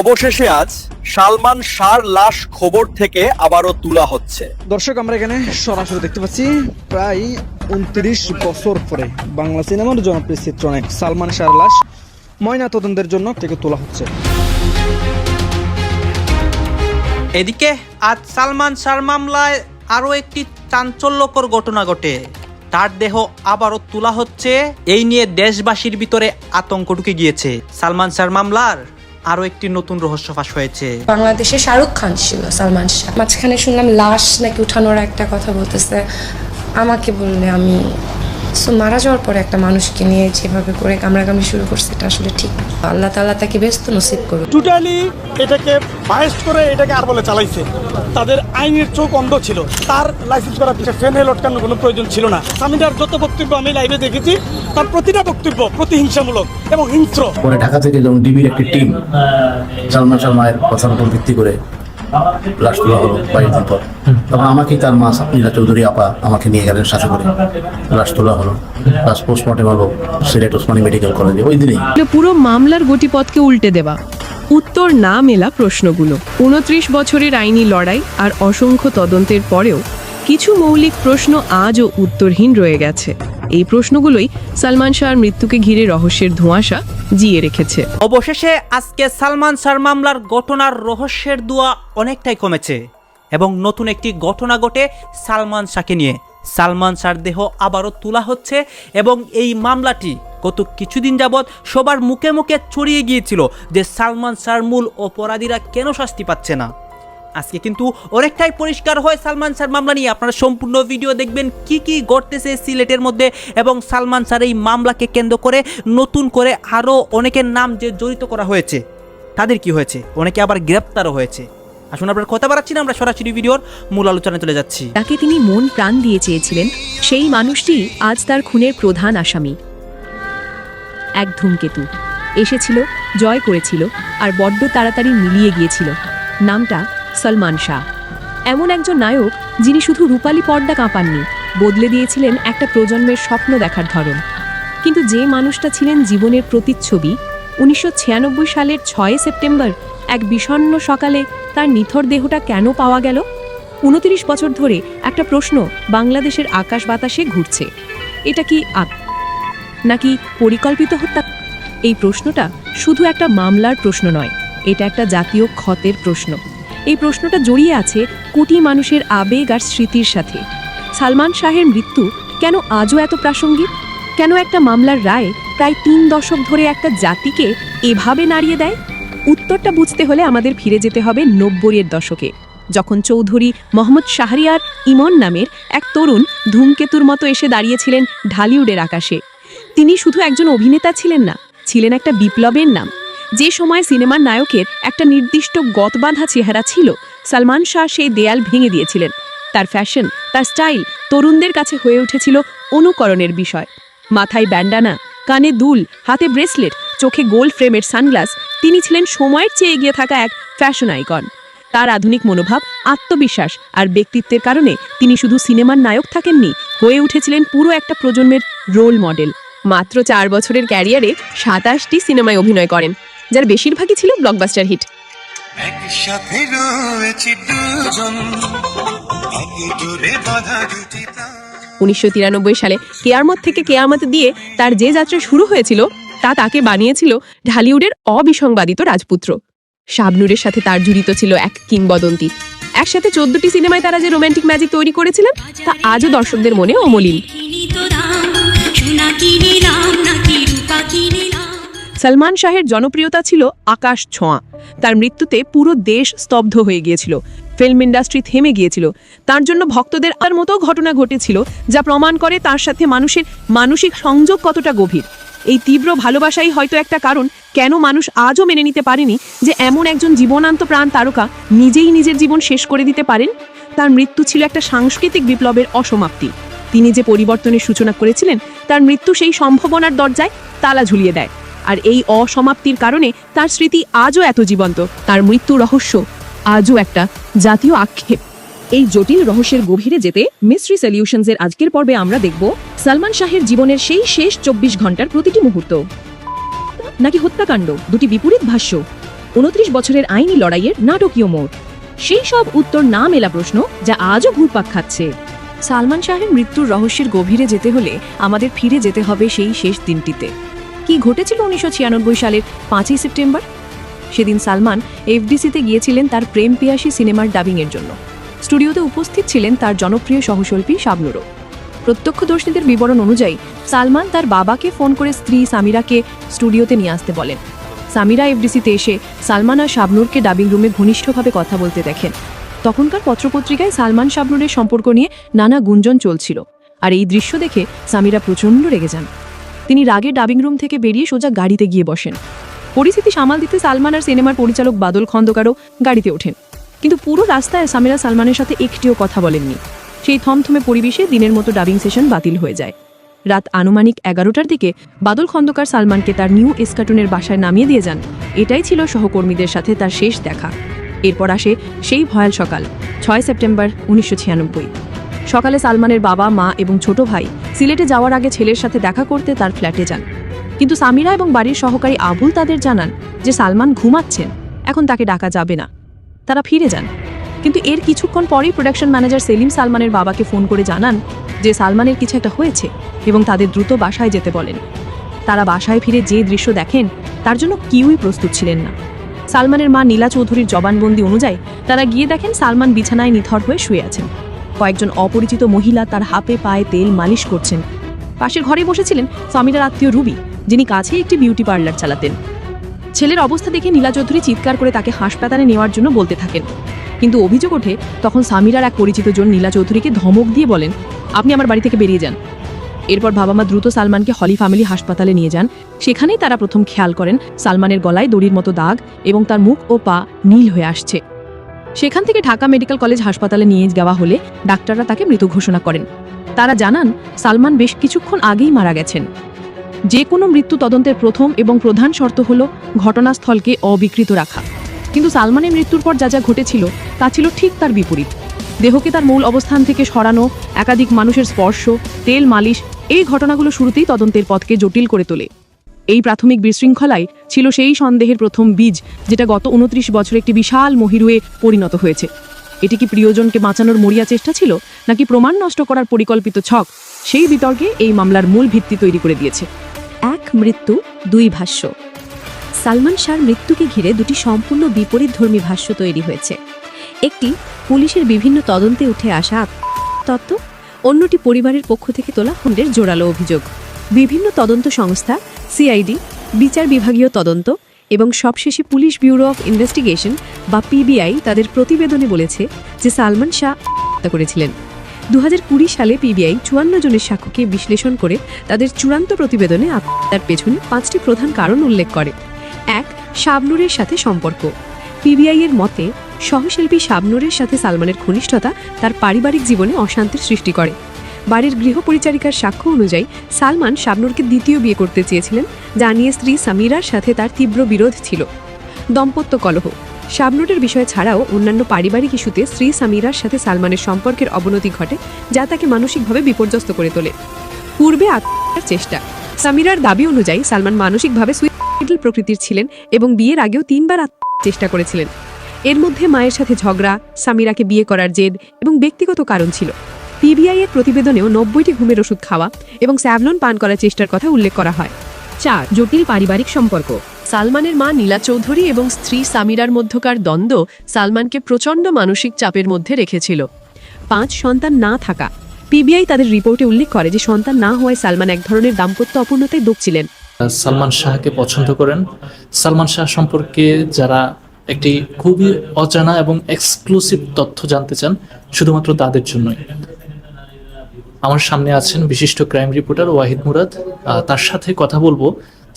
অবশেষে আজ সালমান শাহর লাশ খবর থেকে আবারও তোলা হচ্ছে। দর্শক আমরা এখানে সরাসরি দেখতে পাচ্ছি প্রায় উনত্রিশ বছর পরে বাংলা সিনেমার জনপ্রিয় চিত্রনায়ক সালমান শাহর লাশ ময়না তদন্তের জন্য থেকে তোলা হচ্ছে। এদিকে আজ সালমান শাহর মামলায় আরও একটি চাঞ্চল্যকর ঘটনা ঘটে। তার দেহ আবারও তোলা হচ্ছে। এই নিয়ে দেশবাসীর ভিতরে আতঙ্ক ঢুকে গিয়েছে। সালমান শাহর মামলার আরও একটি নতুন রহস্য ফাঁস হয়েছে। বাংলাদেশে শাহরুখ খান ছিল, সালমান শাহ। মাঝখানে শুনলাম লাশ নাকি উঠানোর একটা কথা বলতেছে। আমাকে বললে আমি সো মারা যাওয়ার পরে একটা মানুষকে নিয়ে যেভাবে করে কামড়াকামড়ি শুরু করছে এটা আসলে ঠিক আল্লাহ তাআলা তাকে ব্যস্ত নসিব করুক। টোটালি এটাকে বায়াস্ট করে এটাকে আর বলে চালাইছে। তাদের আইনের চোখ অন্ধ ছিল। তার লাইসেন্স করার পিছনে ফেনে লটকানোর কোনো প্রয়োজন ছিল না। স্বামীদার যত বক্তব্য আমি লাইভে দেখেছি তার প্রতিটা বক্তব্য প্রতিহিংসামূলক এবং হিংস্র। পরে ঢাকা থেকে যখন ডিবির একটি টিম সালমান শর্মায়ের কথার উপর ভিত্তি করে হলো তখন তার মা নীলা চৌধুরী আপা আমাকে নিয়ে গেলেন সাথে করে হলো। হলো, সিলেট ওসমানী মেডিকেল কলেজে ওই দিনেই। পুরো মামলার গতিপথকে উল্টে দেওয়া। উত্তর না মেলা প্রশ্নগুলো। উনত্রিশ বছরের আইনি লড়াই আর অসংখ্য তদন্তের পরেও কিছু মৌলিক প্রশ্ন আজও উত্তরহীন রয়ে গেছে। এই প্রশ্নগুলোই সালমান শাহর মৃত্যুকে ঘিরে রহস্যের ধোঁয়াশা জিয়ে রেখেছে। অবশেষে আজকে সালমান শাহর মামলার ঘটনার রহস্যের দোয়া অনেকটাই কমেছে এবং নতুন একটি ঘটনা ঘটে সালমান শাহকে নিয়ে। সালমান শাহর দেহ আবারও তোলা হচ্ছে এবং এই মামলাটি গত কিছুদিন যাবৎ সবার মুখে মুখে ছড়িয়ে গিয়েছিল যে সালমান শাহর মূল অপরাধীরা কেন শাস্তি পাচ্ছে না। আজকে কিন্তু অনেকটাই পরিষ্কার হয় সালমান স্যার মামলা নিয়ে। আপনারা সম্পূর্ণ ভিডিও দেখবেন কি কি ঘটতেছে সিলেটের মধ্যে এবং সালমান স্যার এই মামলাকে কেন্দ্র করে নতুন করে আরও অনেকের নাম যে জড়িত করা হয়েছে, তাদের কি হয়েছে? অনেকে আবার গ্রেপ্তারও হয়েছে। আসুন আপনার কথা বাড়াচ্ছি না, আমরা সরাসরি ভিডিওর মূল আলোচনায় চলে যাচ্ছি। তাকে তিনি মন প্রাণ দিয়ে চেয়েছিলেন, সেই মানুষটি আজ তার খুনের প্রধান আসামি। এক ধূমকেতু এসেছিল, জয় করেছিল, আর বড্ড তাড়াতাড়ি মিলিয়ে গিয়েছিল। নামটা সলমান শাহ। এমন একজন নায়ক যিনি শুধু রূপালী পর্দা কাঁপাননি, বদলে দিয়েছিলেন একটা প্রজন্মের স্বপ্ন দেখার ধরন। কিন্তু যে মানুষটা ছিলেন জীবনের প্রতিচ্ছবি, উনিশশো ছিয়ানব্বই সালের ছয় সেপ্টেম্বর এক বিষণ্ণ সকালে তার নিথর দেহটা কেন পাওয়া গেল? উনত্রিশ বছর ধরে একটা প্রশ্ন বাংলাদেশের আকাশ বাতাসে ঘুরছে। এটা কি আপ নাকি পরিকল্পিত হত্যা? এই প্রশ্নটা শুধু একটা মামলার প্রশ্ন নয়, এটা একটা জাতীয় ক্ষতের প্রশ্ন। এই প্রশ্নটা জড়িয়ে আছে কোটি মানুষের আবেগ আর স্মৃতির সাথে। সালমান শাহের মৃত্যু কেন আজও এত প্রাসঙ্গিক? কেন একটা মামলার রায় প্রায় তিন দশক ধরে একটা জাতিকে এভাবে নাড়িয়ে দেয়? উত্তরটা বুঝতে হলে আমাদের ফিরে যেতে হবে নব্বইয়ের দশকে, যখন চৌধুরী মোহাম্মদ শাহরিয়ার ইমন নামের এক তরুণ ধূমকেতুর মতো এসে দাঁড়িয়েছিলেন ঢালিউডের আকাশে। তিনি শুধু একজন অভিনেতা ছিলেন না, ছিলেন একটা বিপ্লবের নাম। যে সময় সিনেমার নায়কের একটা নির্দিষ্ট গতবাঁধা চেহারা ছিল, সালমান শাহ সেই দেয়াল ভেঙে দিয়েছিলেন। তার ফ্যাশন, তার স্টাইল তরুণদের কাছে হয়ে উঠেছিল অনুকরণের বিষয়। মাথায় ব্যান্ডানা, কানে দুল, হাতে ব্রেসলেট, চোখে গোল্ড ফ্রেমের সানগ্লাস, তিনি ছিলেন সময়ের চেয়ে এগিয়ে থাকা এক ফ্যাশন আইকন। তার আধুনিক মনোভাব, আত্মবিশ্বাস আর ব্যক্তিত্বের কারণে তিনি শুধু সিনেমার নায়ক থাকেননি, হয়ে উঠেছিলেন পুরো একটা প্রজন্মের রোল মডেল। মাত্র চার বছরের ক্যারিয়ারে সাতাশটি সিনেমায় অভিনয় করেন। যার বেশিরভাগই ছিল ব্লকবাস্টার হিট একসাথে রয়েছি দুজন উনিশশো সালে কেয়ারমত থেকে কেয়ামত দিয়ে তার যে যাত্রা শুরু হয়েছিল তা তাকে বানিয়েছিল ঢালিউডের অবিসংবাদিত রাজপুত্র। শাবনুরের সাথে তার জড়িত ছিল এক কিংবদন্তি। একসাথে চোদ্দটি সিনেমায় তারা যে রোমান্টিক ম্যাজিক তৈরি করেছিলেন তা আজও দর্শকদের মনে অমলিন। সলমান শাহের জনপ্রিয়তা ছিল আকাশ ছোঁয়া। তার মৃত্যুতে পুরো দেশ স্তব্ধ হয়ে গিয়েছিল। ফিল্ম ইন্ডাস্ট্রি থেমে গিয়েছিল। তার জন্য ভক্তদের আর মতো ঘটনা ঘটেছিল যা প্রমাণ করে তার সাথে মানুষের মানসিক সংযোগ কতটা গভীর। এই তীব্র ভালোবাসাই হয়তো একটা কারণ কেন মানুষ আজও মেনে নিতে পারেনি যে এমন একজন জীবনান্ত প্রাণ তারকা নিজেই নিজের জীবন শেষ করে দিতে পারেন। তার মৃত্যু ছিল একটা সাংস্কৃতিক বিপ্লবের অসমাপ্তি। তিনি যে পরিবর্তনের সূচনা করেছিলেন, তার মৃত্যু সেই সম্ভাবনার দরজায় তালা ঝুলিয়ে দেয়। আর এই অসমাপ্তির কারণে তার স্মৃতি আজও এত জীবন্ত। তার মৃত্যু রহস্য আজও একটা জাতীয় আক্ষেপ। এই জটিল রহস্যের গভীরে যেতে মিস্ট্রি সলিউশনস এর আজকের পর্বে আমরা দেখব সালমান শাহের জীবনের সেই শেষ চব্বিশ ঘণ্টার প্রতিটি মুহূর্ত। নাকি হত্যাকাণ্ড, দুটি বিপরীত ভাষ্য, উনত্রিশ বছরের আইনি লড়াইয়ের নাটকীয় মোড়। সেই সব উত্তর না মেলা প্রশ্ন যা আজও ঘুরপাক খাচ্ছে। সালমান শাহের মৃত্যুর রহস্যের গভীরে যেতে হলে আমাদের ফিরে যেতে হবে সেই শেষ দিনটিতে। কি ঘটেছিল উনিশশো ছিয়ানব্বই সালের পাঁচই সেপ্টেম্বর? সেদিন সালমান এফডিসিতে গিয়েছিলেন তার প্রেম পিয়াসী সিনেমার ডাবিংয়ের জন্য। স্টুডিওতে উপস্থিত ছিলেন তার জনপ্রিয় সহশিল্পী শাবনুরও। প্রত্যক্ষদর্শীদের বিবরণ অনুযায়ী, সালমান তার বাবাকে ফোন করে স্ত্রী সামিরাকে স্টুডিওতে নিয়ে আসতে বলেন। সামিরা এফডিসিতে এসে সালমান আর শাবনুরকে ডাবিং রুমে ঘনিষ্ঠভাবে কথা বলতে দেখেন। তখনকার পত্রপত্রিকায় সালমান শাবনুরের সম্পর্ক নিয়ে নানা গুঞ্জন চলছিল। আর এই দৃশ্য দেখে সামিরা প্রচণ্ড রেগে যান। তিনি রাগে ডাবিং রুম থেকে বেরিয়ে সোজা গাড়িতে গিয়ে বসেন। পরিস্থিতি সামাল দিতে সালমান আর সিনেমার পরিচালক বাদল খন্দকারও গাড়িতে ওঠেন। কিন্তু পুরো রাস্তায় সামিরা সালমানের সাথে একটিও কথা বলেননি। সেই থমথমে পরিবেশে দিনের মতো ডাবিং সেশন বাতিল হয়ে যায়। রাত আনুমানিক এগারোটার দিকে বাদল খন্দকার সালমানকে তার নিউ এসকাটুনের বাসায় নামিয়ে দিয়ে যান। এটাই ছিল সহকর্মীদের সাথে তার শেষ দেখা। এরপর আসে সেই ভয়াল সকাল, ছয় সেপ্টেম্বর উনিশশো ছিয়ানব্বই। সকালে সালমানের বাবা, মা এবং ছোট ভাই সিলেটে যাওয়ার আগে ছেলের সাথে দেখা করতে তার ফ্ল্যাটে যান। কিন্তু সামিরা এবং বাড়ির সহকারী আবুল তাদের জানান যে সালমান ঘুমাচ্ছেন, এখন তাকে ডাকা যাবে না। তারা ফিরে যান। কিন্তু এর কিছুক্ষণ পরেই প্রোডাকশন ম্যানেজার সেলিম সালমানের বাবাকে ফোন করে জানান যে সালমানের কিছু একটা হয়েছে এবং তাদের দ্রুত বাসায় যেতে বলেন। তারা বাসায় ফিরে যে দৃশ্য দেখেন, তার জন্য কেউই প্রস্তুত ছিলেন না। সালমানের মা নীলা চৌধুরীর জবানবন্দি অনুযায়ী তারা গিয়ে দেখেন সালমান বিছানায় নিথর হয়ে শুয়ে আছেন। কয়েকজন অপরিচিত মহিলা তার হাপে পায়ে তেল মালিশ করছেন। পাশের ঘরে বসেছিলেন স্বামীরার আত্মীয় রুবি, যিনি কাছেই একটি বিউটি পার্লার চালাতেন। ছেলের অবস্থা দেখে নীলা চৌধুরী চিৎকার করে তাকে হাসপাতালে নেওয়ার জন্য বলতে থাকেন। কিন্তু অভিযোগ ওঠে, তখন সামিরার এক পরিচিত জন নীলা চৌধুরীকে ধমক দিয়ে বলেন, আপনি আমার বাড়ি থেকে বেরিয়ে যান। এরপর বাবা মা দ্রুত সালমানকে হলি ফ্যামিলি হাসপাতালে নিয়ে যান। সেখানেই তারা প্রথম খেয়াল করেন, সালমানের গলায় দড়ির মতো দাগ এবং তার মুখ ও পা নীল হয়ে আসছে। সেখান থেকে ঢাকা মেডিকেল কলেজ হাসপাতালে নিয়ে যাওয়া হলে ডাক্তাররা তাকে মৃত ঘোষণা করেন। তারা জানান, সালমান বেশ কিছুক্ষণ আগেই মারা গেছেন। যে কোনো মৃত্যু তদন্তের প্রথম এবং প্রধান শর্ত হল ঘটনাস্থলকে অবিকৃত রাখা। কিন্তু সালমানের মৃত্যুর পর যা যা ঘটেছিল, তা ছিল ঠিক তার বিপরীত। দেহকে তার মূল অবস্থান থেকে সরানো, একাধিক মানুষের স্পর্শ, তেল মালিশ, এই ঘটনাগুলো শুরুতেই তদন্তের পথকে জটিল করে তোলে। এই প্রাথমিক বিশৃঙ্খলাই ছিল সেই সন্দেহের প্রথম বীজ, যেটা গত উনত্রিশ বছর একটি বিশাল মহিরুয়ে পরিণত হয়েছে। এটি কি প্রিয়জনকে বাঁচানোর মরিয়া চেষ্টা ছিল, নাকি প্রমাণ নষ্ট করার পরিকল্পিত ছক? সেই বিতর্কে এই মামলার মূল ভিত্তি তৈরি করে দিয়েছে। এক মৃত্যু, দুই ভাষ্য। সালমান শাহর মৃত্যুকে ঘিরে দুটি সম্পূর্ণ বিপরীতধর্মী ভাষ্য তৈরি হয়েছে। একটি, পুলিশের বিভিন্ন তদন্তে উঠে আসা তত্ত্ব, অন্যটি পরিবারের পক্ষ থেকে তোলা খুনের জোরালো অভিযোগ। বিভিন্ন তদন্ত সংস্থা সিআইডি, বিচার বিভাগীয় তদন্ত এবং সবশেষে পুলিশ ব্যুরো অফ ইনভেস্টিগেশন বা পিবিআই তাদের প্রতিবেদনে বলেছে যে সালমান শাহ হত্যা করেছিলেন। দু হাজার কুড়ি সালে পিবিআই চুয়ান্ন জনের সাক্ষ্যকে বিশ্লেষণ করে তাদের চূড়ান্ত প্রতিবেদনে আত্মহত্যার পেছনে পাঁচটি প্রধান কারণ উল্লেখ করে। এক, শাবনুরের সাথে সম্পর্ক। পিবিআই এর মতে, সহশিল্পী শাবনুরের সাথে সালমানের ঘনিষ্ঠতা তার পারিবারিক জীবনে অশান্তির সৃষ্টি করে। বাড়ির গৃহপরিচারিকার সাক্ষ্য অনুযায়ী সালমান শাবনুরকে দ্বিতীয় বিয়ে করতে চেয়েছিলেন, যা নিয়ে স্ত্রী সামিরার সাথে তার তীব্র বিরোধ ছিল। দম্পত্য কলহ। শাবনুরের বিষয় ছাড়াও অন্যান্য পারিবারিক ইস্যুতে স্ত্রী সামিরার সাথে সালমানের সম্পর্কের অবনতি ঘটে, যা তাকে মানসিকভাবে বিপর্যস্ত করে তোলে। পূর্বে আত্মহত্যার চেষ্টা। সামিরার দাবি অনুযায়ী সালমান মানসিকভাবে সুইসাইডাল প্রকৃতির ছিলেন এবং বিয়ের আগেও তিনবার চেষ্টা করেছিলেন। এর মধ্যে মায়ের সাথে ঝগড়া, সামিরাকে বিয়ে করার জেদ এবং ব্যক্তিগত কারণ ছিল। পিবিআই এর প্রতিবেদনেও নব্বইটি ঘুমের ওষুধ খাওয়া এবং স্যাভলন পান করার চেষ্টার কথা উল্লেখ করা হয়। চার, জটিল পারিবারিক সম্পর্ক। সালমানের মা নীলা চৌধুরী এবং স্ত্রী সামিরার মধ্যকার দ্বন্দ্ব সালমানকে প্রচণ্ড মানসিক চাপের মধ্যে রেখেছিল। পাঁচ, সন্তান না থাকা। পিবিআই তাদের রিপোর্টে উল্লেখ করে যে সন্তান না হওয়ায় সালমান এক ধরনের দাম্পত্য অপূর্ণতায় ছিলেন সালমান শাহকে পছন্দ করেন। সালমান শাহ সম্পর্কে যারা একটি খুবই অজানা এবং এক্সক্লুসিভ তথ্য জানতে চান, শুধুমাত্র তাদের জন্যই। আমার সামনে আছেন বিশিষ্ট ক্রাইম রিপোর্টার ওয়াহিদ মুরাদ। তার সাথে কথা বলব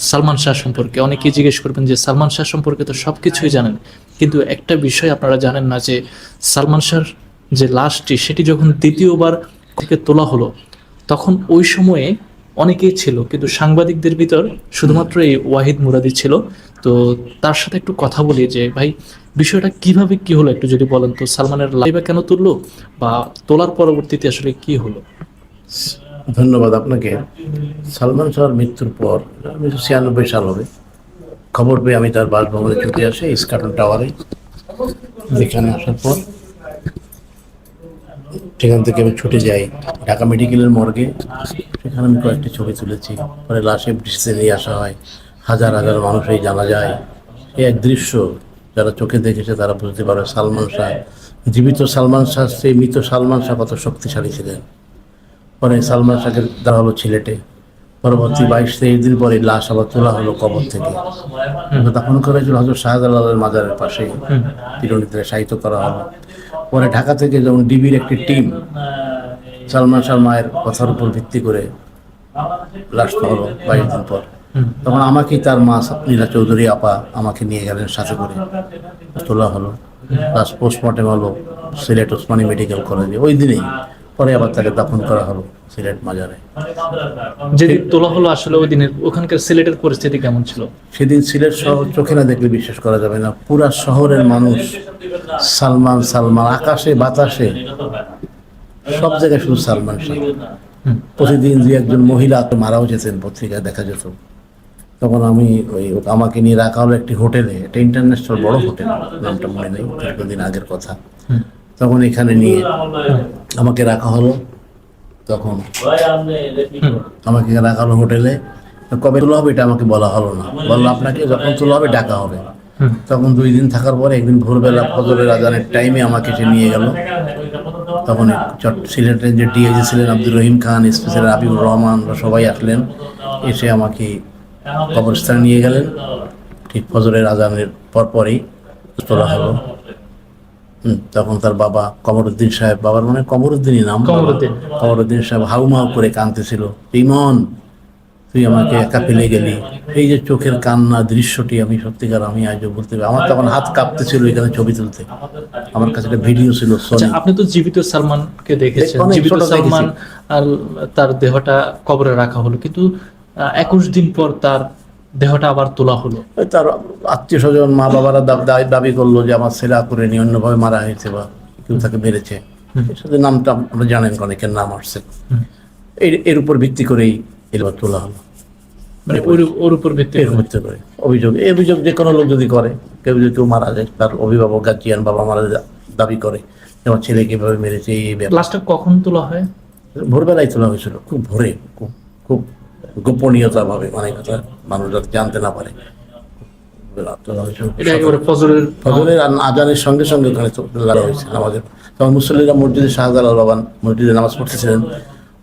সালমান শাহ সম্পর্কে। অনেকেই জিজ্ঞেস করবেন যে সালমান শাহ সম্পর্কে তো সব কিছুই জানেন। কিন্তু একটা বিষয় আপনারা জানেন না যে সালমান শাহর যে লাশটি, সেটি যখন দ্বিতীয়বার থেকে তোলা হলো, তখন ওই সময়ে অনেকেই ছিল, কিন্তু সাংবাদিকদের ভিতর শুধুমাত্র এই ওয়াহিদ মুরাদি ছিল। তো তার সাথে একটু কথা বলি যে, ভাই, বিষয়টা কীভাবে কি হলো একটু যদি বলেন তো? সালমানের লাইভে কেন তুললো বা তোলার পরবর্তীতে আসলে কি হলো? ধন্যবাদ আপনাকে। সালমান শাহর মৃত্যুর পর উনিশশো ছিয়ানব্বই সাল হবে। খবর পেয়ে আমি তার বাসভবনে ছুটে আসি ইস্কাটন টাওয়ারে যেখানে আসার পর সেখান থেকে আমি ছুটে যাই ঢাকা মেডিকেলের মর্গে। সেখানে আমি কয়েকটি ছবি তুলেছি। পরে লাশে বৃষ্টিতে নিয়ে আসা হয়। হাজার হাজার মানুষ এই জানা যায়। এই এক দৃশ্য যারা চোখে দেখেছে তারা বুঝতে পারে সালমান শাহ, জীবিত সালমান শাহ, সেই মৃত সালমান শাহ কত শক্তিশালী ছিলেন। পরে সালমান শাহের দেওয়া হলো ছেলেটে। পরবর্তী বাইশ তেইশ দিন পরে লাশ আবার তোলা হলো কবর থেকে। দাফন করা হয়েছিল হজরত শাহজালালের মাজারের পাশে। তিরুনিতে সাহিত্য করা হলো। পরে ঢাকা থেকে যখন ডিবির একটি টিম সালমান শাহ মায়ের কথার উপর ভিত্তি করে লাশ হলো বাইশ দিন পর। তখন আমাকেই তার মা নীলা চৌধুরী আপা আমাকে নিয়ে গেলেন সাথে করে। তোলা হলো। লাশ পোস্টমর্টেম হলো সিলেট ওসমানী মেডিকেল কলেজে। ওই দিনেই পরে আবার তাকে দাফন করা হলো সিলেট মাজারে। যেদিন তোলা হলো আসলে ওই দিনের ওখানকার সিলেটের পরিস্থিতি কেমন ছিল? সেদিন সিলেট শহর চোখে না দেখলে বিশ্বাস করা যাবে না। পুরা শহরের মানুষ সালমান সালমান আকাশে বাতাসে সব জায়গায় শুধু সালমান শাহ প্রতিদিন দুই একজন মহিলা মারাও যেতেন পত্রিকায় দেখা যেত। তখন আমি ওই আমাকে নিয়ে রাখা হলো একটি হোটেলে একটা ইন্টারন্যাশনাল বড় হোটেল নামটা মনে নেই দীর্ঘদিন আগের কথা। তখন এখানে নিয়ে আমাকে রাখা হলো। তখন আমাকে রাখা হলো হোটেলে। কবে তোলা হবে এটা আমাকে বলা হলো না। বলল আপনাকে যখন তোলা হবে ডাকা হবে। তখন দুই দিন থাকার পরে একদিন ভোরবেলা ফজরের আজানের টাইমে আমাকে সে নিয়ে গেল। তখন চট সিলেটের যে ডিএজি ছিলেন আব্দুর রহিম খান স্পেশাল আবিবুর রহমান সবাই আসলেন। এসে আমাকে কবরস্থানে নিয়ে গেলেন। ঠিক ফজরের আজানের পরপরই তোলা হলো। হুম, তখন তার বাবা কমরুদ্দিন সাহেব বাবার মানে কমরুদ্দিনই নাম কমরুদ্দিন। কমরুদ্দিন সাহেব হাউমাউ করে কাঁদতেছিল। ইমন তুই আমাকে একা ফেলে গেলি। এই যে চোখের কান্না দৃশ্যটি আমি সত্যিকার আমি আজও বলতে পারি। আমার তখন হাত কাঁপতেছিল এখানে ছবি তুলতে। আমার কাছে একটা ভিডিও ছিল আচ্ছা আপনি তো জীবিত সালমানকে দেখেছেন। জীবিত সালমান আর তার দেহটা কবরে রাখা হলো। কিন্তু একুশ দিন পর তার দেহটা আবার তোলা হলো। তার আত্মীয় স্বজন মা বাবারা দাবি করল যে আমার ছেলে করেনি অন্যভাবে মারা হয়েছে বা কেউ তাকে মেরেছে। সাথে নামটা আপনারা জানেন অনেকের নাম আসছে। এর এর উপর ভিত্তি করেই এবার তোলা হলো। মানে ওর উপর ভিত্তি করে। অভিযোগ এই অভিযোগ যে কোনো লোক যদি করে কেউ যদি কেউ মারা যায় তার অভিভাবক গার্জিয়ান বাবা মারা দাবি করে আমার ছেলে কীভাবে মেরেছে এই লাশটা কখন তোলা হয়? ভোরবেলায় তোলা হয়েছিল খুব ভোরে খুব খুব গোপনীয়তা ভাবে অনেক কথা মানুষ যাতে জানতে না পারে। ফজরের আজানের সঙ্গে সঙ্গে ওখানে লাগা হয়েছে নামাজের। তখন মুসল্লিরা মসজিদে শাহজালাল বাবান মসজিদে নামাজ পড়তেছিলেন।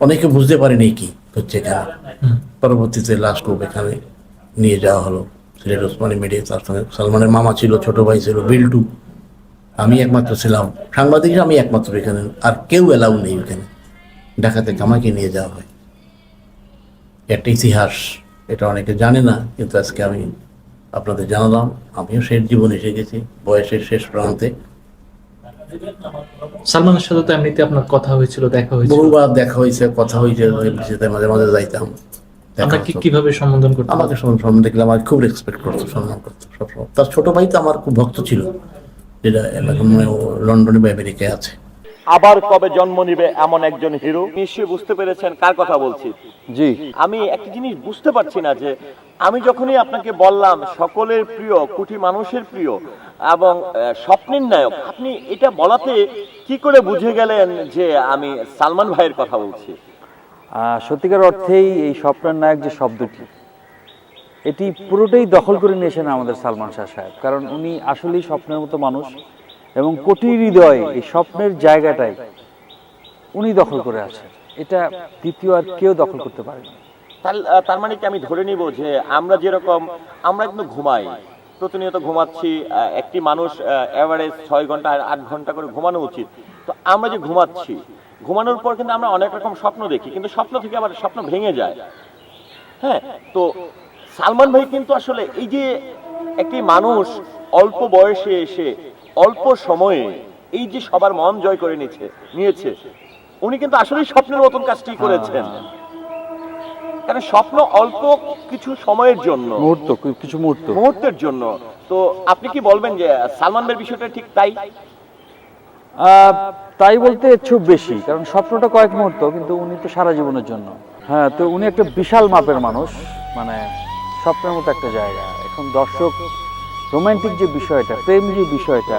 অনেকে বুঝতে পারেনি কি হচ্ছে এখানে পরবর্তীতে লাশ খুব এখানে নিয়ে যাওয়া হলো। সিলেট ওসমানী মেডিকেল তার সঙ্গে সালমানের মামা ছিল ছোট ভাই ছিল বিল্টু। আমি একমাত্র ছিলাম। সাংবাদিক আমি একমাত্র এখানে। আর কেউ এলাউ নেই এখানে ঢাকা থেকে আমাকে নিয়ে যাওয়া হয়। একটা ইতিহাস এটা অনেকে জানে না কিন্তু আজকে আমি আপনাদের জানালাম। আমিও শেষ জীবন এসে গেছি বয়সের শেষ প্রান্তে। সালমানের সাথে তো এমনিতে আপনার কথা হয়েছিল দেখা হয়েছিল। বহুবার দেখা হয়েছে কথা হয়েছে মাঝে মাঝে যাইতাম। দেখা আমরা কি হতো। কীভাবে সম্বোধন করতে আমাকে সম্মান দেখলে আমাকে খুব রেসপেক্ট করতো সম্মান করতো সবসময়। তার ছোট ভাই তো আমার খুব ভক্ত ছিল যেটা এখন লন্ডনে বা আমেরিকায় আছে। আবার কবে জন্ম নিবে এমন একজন হিরো? নিশ্চয়ই বুঝতে পেরেছেন কার কথা বলছি। জি। আমি একটা জিনিস বুঝতে পারছি না যে আমি যখনই আপনাকে বললাম সকলের প্রিয় কোটি মানুষের প্রিয় এবং স্বপ্নের নায়ক আপনি এটা বলাতে কি করে বুঝে গেলেন যে আমি সালমান ভাইয়ের কথা বলছি? সত্যিকার অর্থেই এই স্বপ্নের নায়ক যে শব্দটি এটি পুরোটাই দখল করে নিয়েছেন আমাদের সালমান শাহ সাহেব। কারণ উনি আসলেই স্বপ্নের মতো মানুষ। এবং কোটি হৃদয় এই স্বপ্নের জায়গাটাই উনি দখল করে আছেন। এটা দ্বিতীয় আর কেউ দখল করতে পারেনি তার মানে কি আমি ধরে নিব যে আমরা যেরকম, আমরা কিন্তু ঘুমাই। প্রতিনিয়ত ঘুমাচ্ছি একটি মানুষ অ্যাভারেজ ছয় ঘণ্টা আট ঘণ্টা করে ঘুমানো উচিত। তো আমরা যে ঘুমাচ্ছি, ঘুমানোর পর কিন্তু আমরা অনেক রকম স্বপ্ন দেখি, কিন্তু স্বপ্ন থেকে আবার স্বপ্ন ভেঙে যায়। হ্যাঁ তো সালমান ভাই কিন্তু আসলে এই যে একটি মানুষ অল্প বয়সে এসে অল্প সময়ে এই যে সবার মন জয় করে নিচ্ছে নিয়েছে উনি কিন্তু আসলেই স্বপ্নের মতন কাজটি করেছেন। কারণ স্বপ্ন অল্প কিছু সময়ের জন্য। মুহূর্ত কিছু মুহূর্ত। মুহূর্তের জন্য। তো আপনি কি বলবেন যে সালমান ভাইয়ের বিষয়টা ঠিক তাই? তাই বলতে খুব বেশি কারণ স্বপ্নটা কয়েক মুহূর্ত কিন্তু উনি তো সারা জীবনের জন্য। হ্যাঁ তো উনি একটা বিশাল মাপের মানুষ মানে স্বপ্নের মতো একটা জায়গা। এখন দর্শক রোমান্টিক যে বিষয়টা প্রেম যে বিষয়টা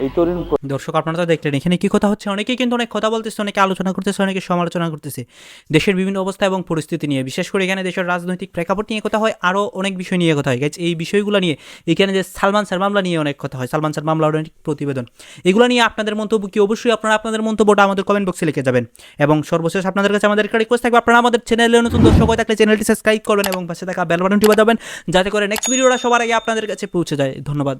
এই তরুণ দর্শক আপনারা দেখলেন এখানে কি কথা হচ্ছে? অনেকেই কিন্তু অনেক কথা বলতেছে অনেকে আলোচনা করতেছে অনেকে সমালোচনা করতেছে। দেশের বিভিন্ন অবস্থা এবং পরিস্থিতি নিয়ে বিশেষ করে এখানে দেশের রাজনৈতিক প্রেক্ষাপট নিয়ে কথা হয় আরও অনেক বিষয় নিয়ে কথা হয়। Guys, এই বিষয়গুলো নিয়ে এখানে যে সালমান স্যার মামলা নিয়ে অনেক কথা হয় সালমান স্যার মামলা অনেক প্রতিবেদন। এগুলো নিয়ে আপনাদের মন্তব্য কি? অবশ্যই আপনারা আপনাদের মন্তব্যটা আমাদের কমেন্ট বক্সে লিখে যাবেন। এবং সর্বশেষ আপনাদের কাছে আমাদের একটা রিকোয়েস্ট থাকবে আপনারা আমাদের চ্যানেলে নতুন দর্শক হয়ে থাকলে চ্যানেলটি সাবস্ক্রাইব করবেন এবং পাশে থাকা বেল বাটনটি বাজাবেন যাতে করে নেক্সট ভিডিওটা সবার আগে আপনাদের কাছে পৌঁছে যায়। ধন্যবাদ।